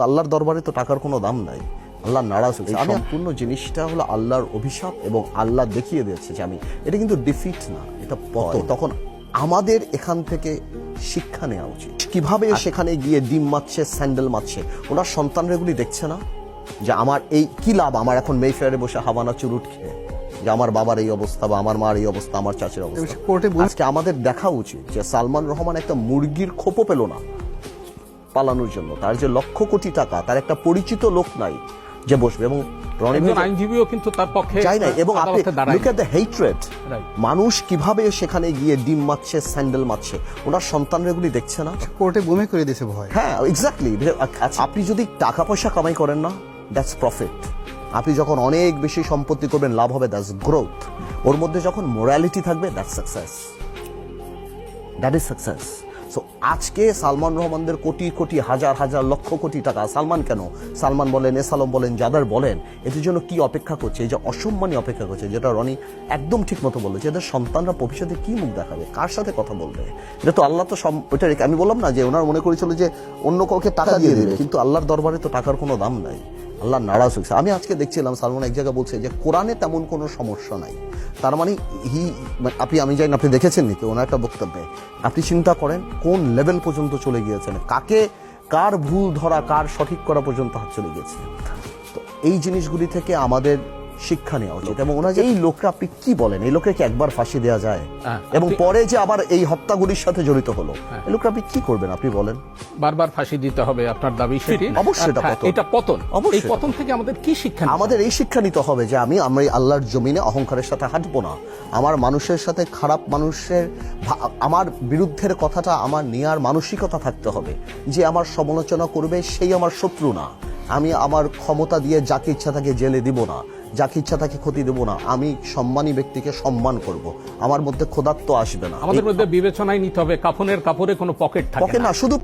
আল্লাহর দরবারে তো টাকার কোনো দাম নাই। আল্লাহ নারাজ হয়েছে। আমি সম্পূর্ণ জিনিসটা হলো আল্লাহর অভিশাপ এবং আল্লাহ দেখিয়ে দিয়েছে যে আমি এটা কিন্তু ডিফিট না এটা পতন। তখন আমাদের এখান থেকে শিক্ষা নেওয়া উচিত। কীভাবে সেখানে গিয়ে ডিম মারছে স্যান্ডেল মারছে ওনার সন্তানরা এগুলি দেখছে না? যে আমার এই কি লাভ? আমার এখন মেফেয়ারে বসে হাবানা চুরুট খেয়ে। যে আমার বাবার এই অবস্থা বা আমার মার এই অবস্থা আমার চাচের অবস্থা। কোর্টে আজকে আমাদের দেখা উচিত যে সালমান রহমান একটা মুরগির খোপও পেল না। পালানোর জন্য। তার যে লক্ষ কোটি টাকা তার একটা পরিচিত লোক নাই যে বসবে। এবং রনি একজন ভাই আইনজীবীও কিন্তু তার পক্ষে চাই না এবং আপনি লুক দ্য হেট্রেড মানুষ কীভাবে সেখানে গিয়ে ডিম মারছে স্যান্ডেল মারছে ওনার সন্তানরা এগুলি দেখছে না? কোর্টে বমি করে দিয়েছে ভয়। হ্যাঁ এক্স্যাক্টলি আপনি যদি টাকা পয়সা কামাই করেন না দ্যাটস প্রফিট আপনি যখন অনেক বেশি সম্পত্তি করবেন লাভ হবে দ্যাটস গ্রোথ ওর মধ্যে যখন মোরালিটি থাকবে that's success that is success so আজকে সালমান রহমানদের কোটি কোটি হাজার হাজার লক্ষ কোটি টাকা। সালমান কেন? সালমান বলেন এসালম বলেন যাদের বলেন এদের জন্য কি অপেক্ষা করছে? এই যে অসম্মানী অপেক্ষা করছে যেটা রনি একদম ঠিক মতো বলল যে এদের সন্তানরা ভবিষ্যতে কি মুখ দেখাবে? কার সাথে কথা বলবে? এটা তো আল্লাহ তো রেখে- আমি বললাম না যে ওনার মনে করেছিল যে অন্য কাউকে টাকা দিয়ে দেবে। কিন্তু আল্লাহর দরবারে তো টাকার কোনো দাম নাই। আল্লাহ নারাজ হয়েছে। আমি আজকে দেখছিলাম, সালমান এক জায়গায় বলছে যে, কোরআনে তেমন কোনো সমস্যা নাই। তার মানে হি আপনি, আমি জানি আপনি দেখেছেন নাকি? ওনার একটা বক্তব্যে, আপনি চিন্তা করেন, কোন লেভেল পর্যন্ত চলে গিয়েছেন? কাকে, কার ভুল ধরা, কার সঠিক করা পর্যন্ত হাত চলে গিয়েছে? তো এই জিনিসগুলি থেকে আমাদের শিক্ষা নেওয়া উচিত এবং ওনার এই লোকরা আপনি কি বলেন? এই লোককে কি একবার ফাঁসি দেওয়া যায়? এবং পরে যে আবার এই হত্যাগুলির সাথে জড়িত হলো হ্যাঁ। এই লোকরা আপনি কি করবেন? আপনি বলেন। বারবার ফাঁসি দিতে হবে আপনার দাবি সেটি। অবশ্যই এটা হ্যাঁ, পতন। এটা পতন। অবশ্যই এই পতন থেকে আমাদের কি শিক্ষা আমাদের এই শিক্ষা নিতে হবে যে আমি এই আল্লাহর জমিনে অহংকারের সাথে হাঁটবো না। আমার মানুষের সাথে খারাপ মানুষের আমার বিরুদ্ধের কথাটা আমার নেয়ার মানসিকতা থাকতে হবে। যে আমার সমালোচনা করবে সেই আমার শত্রু না। আমি আমার ক্ষমতা দিয়ে যাকে ইচ্ছা তাকে জেলে দিব না। যাকে ইচ্ছা তাকে ক্ষতি দেব না। আমি সম্মানী ব্যক্তিকে সম্মান করব। আমার মধ্যে ক্ষোধাত্ম আসবে না। আমাদের মধ্যে বিবেচনায় নিতে হবে। কাফনের কাপড়ে কোনো পকেট থাকে না। না শুধু